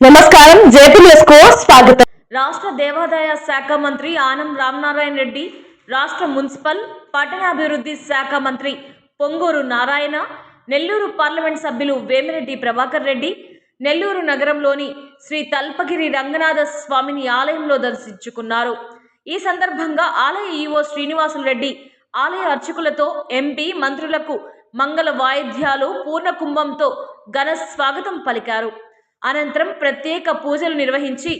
నమస్కారం జేపీ న్యూస్కు స్వాగతం. రాష్ట్ర దేవాదాయ శాఖ మంత్రి ఆనం రామనారాయణ రెడ్డి రాష్ట్ర మున్సిపల్ పట్టణాభివృద్ధి శాఖ మంత్రి పొంగూరు నారాయణ నెల్లూరు పార్లమెంట్ సభ్యులు వేమిరెడ్డి ప్రభాకర్ రెడ్డి నెల్లూరు నగరంలోని శ్రీ తల్పగిరి రంగనాథ స్వామిని ఆలయంలో దర్శించుకున్నారు. ఈ సందర్భంగా ఆలయ ఈవో శ్రీనివాసులు రెడ్డి ఆలయ అర్చకులతో ఎంపీ మంత్రులకు మంగళ వాయిద్యాలు పూర్ణ కుంభంతో ఘన స్వాగతం పలికారు. అనంతరం ప్రత్యేక పూజలు నిర్వహించి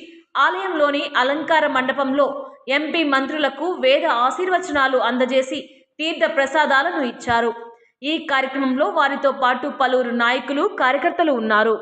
ఆలయంలోని అలంకార మండపంలో ఎంపీ మంత్రులకు వేద ఆశీర్వచనాలు అందజేసి తీర్థ ప్రసాదాలను ఇచ్చారు. ఈ కార్యక్రమంలో వారితో పాటు పలువురు నాయకులు కార్యకర్తలు ఉన్నారు.